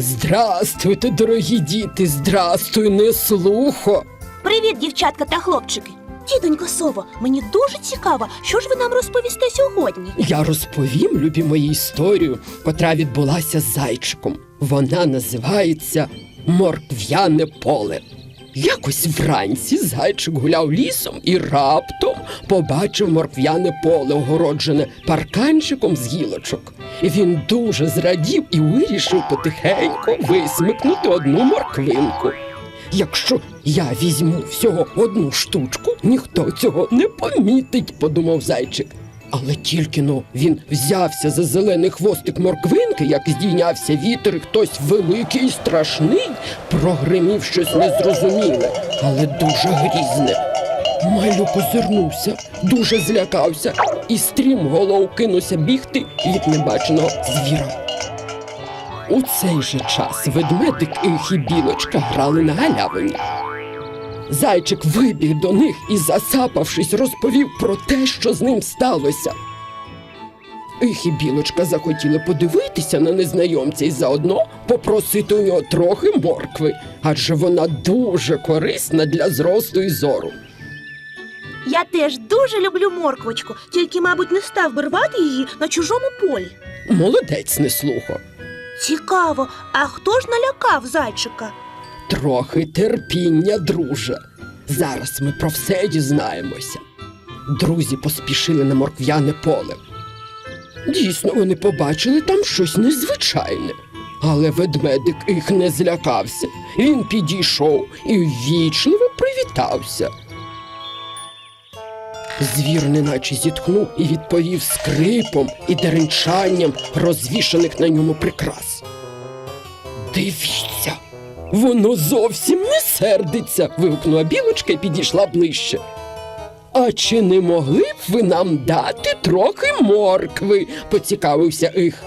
Здрастуйте, дорогі діти, здрастуй, не слухо. Привіт, дівчатка та хлопчики. Тітонько Сово, мені дуже цікаво, що ж ви нам розповісте сьогодні. Я розповім, любі мої історію, котра відбулася з зайчиком. Вона називається Моркв'яне поле. Якось вранці зайчик гуляв лісом і раптом побачив моркв'яне поле, огороджене парканчиком з гілочок. Він дуже зрадів і вирішив потихеньку висмикнути одну морквинку. Якщо я візьму всього одну штучку, ніхто цього не помітить, подумав зайчик. Але тільки но він взявся за зелений хвостик морквинки, як здійнявся вітер, і хтось великий і страшний прогримів щось незрозуміле, але дуже грізне. Малюк озирнувся, дуже злякався і стрім голов кинувся бігти від небаченого звіра. У цей же час ведмедик і білочка грали на галявині. Зайчик вибіг до них і, засапавшись, розповів про те, що з ним сталося. Їх і білочка захотіли подивитися на незнайомця і заодно попросити у нього трохи моркви, адже вона дуже корисна для зросту і зору. Я теж дуже люблю морквочку, тільки, мабуть, не став би рвати її на чужому полі. Молодець не слухо. Цікаво, а хто ж налякав зайчика? Трохи терпіння, друже. Зараз ми про все дізнаємося. Друзі поспішили на моркв'яне поле. Дійсно, вони побачили там щось незвичайне. Але ведмедик їх не злякався. Він підійшов і ввічливо привітався. Звір неначе зітхнув і відповів скрипом і деренчанням розвішаних на ньому прикрас. Дивіться, воно зовсім не сердиться. вигукнула білочка і підійшла ближче. А чи не могли б ви нам дати трохи моркви? поцікавився їх.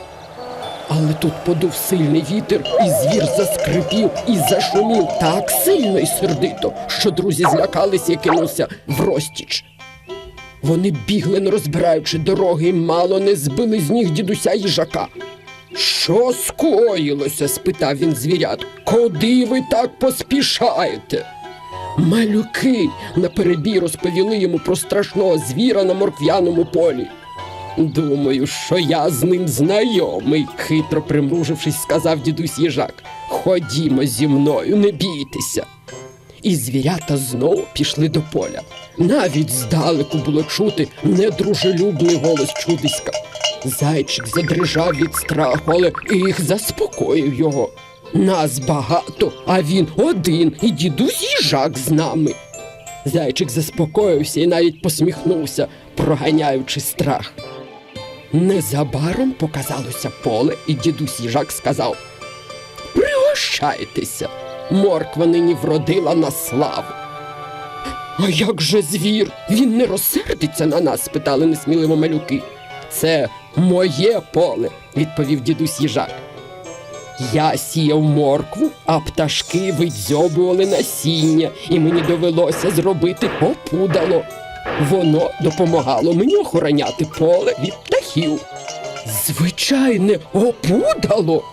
Але тут подув сильний вітер, і звір заскрипів і зашумів так сильно і сердито, що друзі злякалися і кинулися в розтіч. Вони бігли, не розбираючи дороги, і мало не збили з ніг дідуся їжака. Що скоїлося? спитав він звірят. Куди ви так поспішаєте? Малюки наперебій розповіли йому про страшного звіра на моркв'яному полі. Думаю, що я з ним знайомий, хитро примружившись, сказав дідусь їжак. Ходімо зі мною, не бійтеся. І звірята знову пішли до поля. Навіть здалеку було чути недружелюбний голос чудиська. Зайчик задрижав від страху, але їх заспокоїв його. Нас багато, а він один, і дідусь їжак з нами. Зайчик заспокоївся і навіть посміхнувся, проганяючи страх. Незабаром показалося поле, і дідусь їжак сказав: Пригощайтеся, морква нині вродила на славу. А як же звір? Він не розсердиться на нас? спитали несміливо малюки. Це моє поле, відповів дідусь їжак. Я сіяв моркву, а пташки видзьобували насіння, і мені довелося зробити опудало. Воно допомагало мені охороняти поле від птахів. Звичайне опудало.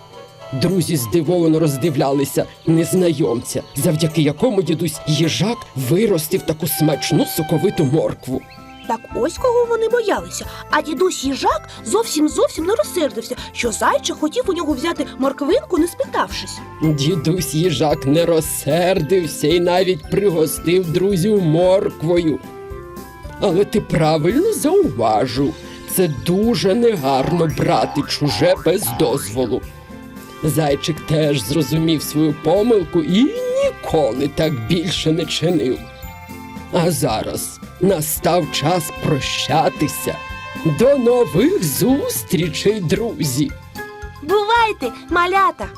Друзі здивовано роздивлялися незнайомця, завдяки якому дідусь їжак виростив таку смачну соковиту моркву. Так ось кого вони боялися. А дідусь їжак зовсім зовсім не розсердився, що зайчик хотів у нього взяти морквинку, не спитавшись. Дідусь їжак не розсердився і навіть пригостив друзів морквою. Але ти правильно зауважив, це дуже негарно брати чуже без дозволу. Зайчик теж зрозумів свою помилку і ніколи так більше не чинив. А зараз настав час прощатися. До нових зустрічей, друзі! Бувайте, малята!